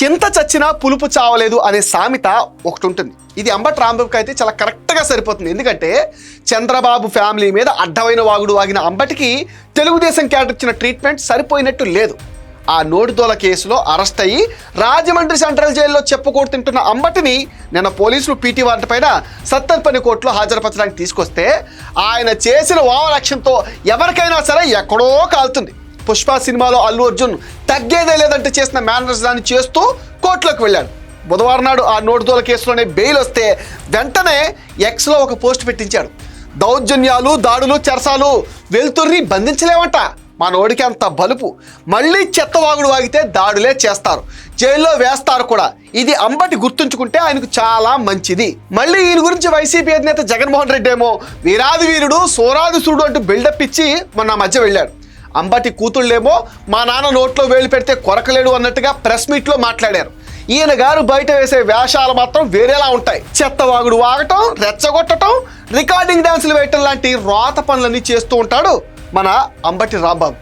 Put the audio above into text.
చింత చచ్చినా పులుపు చావలేదు అనే సామెత ఒకటి ఉంటుంది ఇది అంబట్ రాంబాబుకి అయితే చాలా కరెక్ట్గా సరిపోతుంది. ఎందుకంటే చంద్రబాబు ఫ్యామిలీ మీద అడ్డమైన వాగుడు వాగిన అంబటికి తెలుగుదేశం క్యాడర్ ఇచ్చిన ట్రీట్మెంట్ సరిపోయినట్టు లేదు. ఆ నోటిదోల కేసులో అరెస్ట్ అయ్యి రాజమండ్రి సెంట్రల్ జైల్లో చెప్పుకోడు తింటున్న అంబటిని నిన్న పోలీసులు పీటీ వాటి పైన సత్తర్పని కోర్టులో హాజరుపరచడానికి తీసుకొస్తే ఆయన చేసిన ఓవర్ యాక్షన్తో ఎవరికైనా సరే ఎక్కడో కాలుతుంది. పుష్ప సినిమాలో అల్లు అర్జున్ తగ్గేదే లేదంటే చేసిన మేనర్స్ దాన్ని చేస్తూ కోర్టులోకి వెళ్ళాడు. బుధవారం నాడు ఆ నోటుదోల కేసులోనే బెయిల్ వస్తే వెంటనే ఎక్స్లో ఒక పోస్ట్ పెట్టించాడు. దౌర్జన్యాలు దాడులు చెరసాలు వెలుతుర్ని బంధించలేమంట మా నోడికి అంత బలుపు. మళ్ళీ చెత్తవాగుడు వాగితే దాడులే చేస్తారు. జైల్లో వేస్తారు కూడా. ఇది అంబటి గుర్తుంచుకుంటే ఆయనకు చాలా మంచిది. మళ్ళీ ఈయన గురించి వైసీపీ అధినేత జగన్మోహన్ రెడ్డి ఏమో వీరాది వీరుడు సోరాది సూడు అంటూ బిల్డప్ ఇచ్చి మొన్న మధ్య వెళ్ళాడు. అంబటి కూతుళ్ళేమో మా నాన్న నోట్లో వేలు పెడితే కొరకలేడు అన్నట్టుగా ప్రెస్ మీట్లో మాట్లాడారు. ఈయన గారు బయట వేసే వేషాలు మాత్రం వేరేలా ఉంటాయి. చెత్తవాగుడు వాగటం రెచ్చగొట్టటం రికార్డింగ్ డ్యాన్సులు వేయటం లాంటి రోత పనులన్నీ చేస్తూ ఉంటాడు మన అంబటి రాంబాబు.